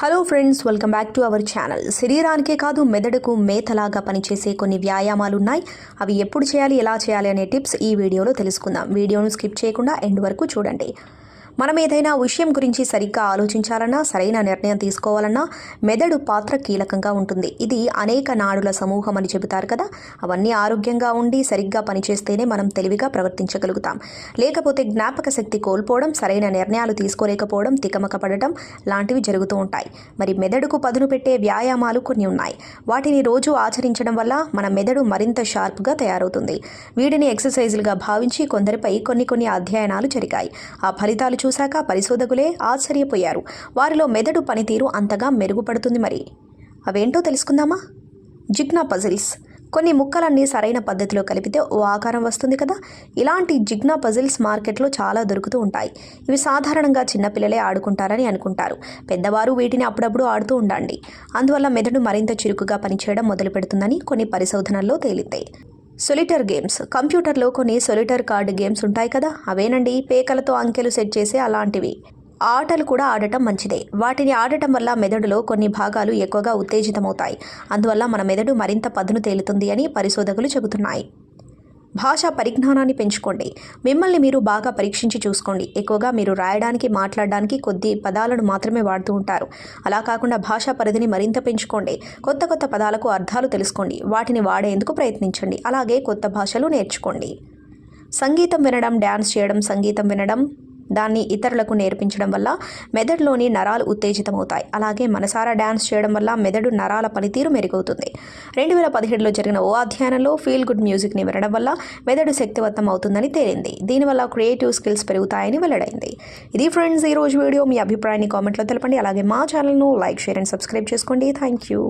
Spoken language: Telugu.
Hello friends welcome back to our channel శరీరానికే కాదు మెదడుకు మేతలాగా పనిచేసే కొన్ని వ్యాయామాలు ఉన్నాయి అవి ఎప్పుడు చేయాలి ఎలా చేయాలి అనే టిప్స్ ఈ వీడియోలో తెలుసుకుందాం. వీడియోను స్కిప్ చేయకుండా ఎండ్ వరకు చూడండి. మనం ఏదైనా విషయం గురించి సరిగ్గా ఆలోచించాలన్నా సరైన నిర్ణయం తీసుకోవాలన్నా మెదడు పాత్ర కీలకంగా ఉంటుంది. ఇది అనేక నాడుల సమూహం అని చెబుతారు కదా. అవన్నీ ఆరోగ్యంగా ఉండి సరిగ్గా పనిచేస్తేనే మనం తెలివిగా ప్రవర్తించగలుగుతాం. లేకపోతే జ్ఞాపక శక్తి కోల్పోవడం సరైన నిర్ణయాలు తీసుకోలేకపోవడం తికమక పడటం లాంటివి జరుగుతూ ఉంటాయి. మరి మెదడుకు పదును పెట్టే వ్యాయామాలు కొన్ని ఉన్నాయి. వాటిని రోజు ఆచరించడం వల్ల మన మెదడు మరింత షార్ప్గా తయారవుతుంది. వీటిని ఎక్సర్సైజులుగా భావించి కొందరిపై కొన్ని కొన్ని అధ్యయనాలు జరిగాయి. ఆ ఫలితాలు చూశాక పరిశోధకులే ఆశ్చర్యపోయారు. వారిలో మెదడు పనితీరు అంతగా మెరుగుపడుతుంది మరి. అవేంటో తెలుసుకుందామా? Jigsaw puzzles. కొన్ని ముక్కలన్నీ సరైన పద్ధతిలో కలిపితే ఓ ఆకారం వస్తుంది కదా? ఇలాంటి జిగ్నా పజిల్స్ మార్కెట్లో చాలా దొరుకుతూ ఉంటాయి. ఇవి సాధారణంగా చిన్నపిల్లలే ఆడుకుంటారని అనుకుంటారు. పెద్దవారు వీటిని అప్పుడప్పుడు ఆడుతూ ఉండండి. అందువల్ల మెదడు మరింత చురుకుగా పనిచేయడం మొదలు పెడుతుందని కొన్ని పరిశోధనల్లో తేలింది. Solitaire games. కంప్యూటర్లో కొన్ని సొలిటర్ కార్డు గేమ్స్ ఉంటాయి కదా అవేనండి? పేకలతో అంకెలు సెట్ చేసే అలాంటివి. ఆటలు కూడా ఆడటం మంచిదే. వాటిని ఆడటం వల్ల మెదడులో కొన్ని భాగాలు ఎక్కువగా ఉత్తేజితమవుతాయి. అందువల్ల మన మెదడు మరింత పదును తేలుతుంది అని పరిశోధకులు చెబుతున్నాయి. భాషా పరిజ్ఞానాన్ని పెంచుకోండి. మిమ్మల్ని మీరు బాగా పరీక్షించి చూసుకోండి. ఎక్కువగా మీరు రాయడానికి మాట్లాడడానికి కొద్ది పదాలను మాత్రమే వాడుతూ ఉంటారు. అలా కాకుండా భాషా పరిధిని మరింత పెంచుకోండి. కొత్త కొత్త పదాలకు అర్థాలు తెలుసుకోండి. వాటిని వాడేందుకు ప్రయత్నించండి. అలాగే కొత్త భాషలు నేర్చుకోండి. సంగీతం వినడం డ్యాన్స్ చేయడం సంగీతం వినడం దాన్ని ఇతరులకు నేర్పించడం వల్ల మెదడులోని నరాలు ఉత్తేజితమవుతాయి. అలాగే మనసారా డ్యాన్స్ చేయడం వల్ల మెదడు నరాల పనితీరు మెరుగవుతుంది. రెండు వేల పదిహేడులో జరిగిన ఓ అధ్యయనంలో ఫీల్ గుడ్ మ్యూజిక్ని వినడం వల్ల మెదడు శక్తివంతం అవుతుందని తేలింది. దీనివల్ల క్రియేటివ్ స్కిల్స్ పెరుగుతాయని వెల్లడైంది. ఇది ఫ్రెండ్స్ ఈ రోజు వీడియో. మీ అభిప్రాయాన్ని కామెంట్లో తెలపండి. అలాగే మా ఛానల్ను లైక్ షేర్ అండ్ సబ్స్క్రైబ్ చేసుకోండి. Thank you.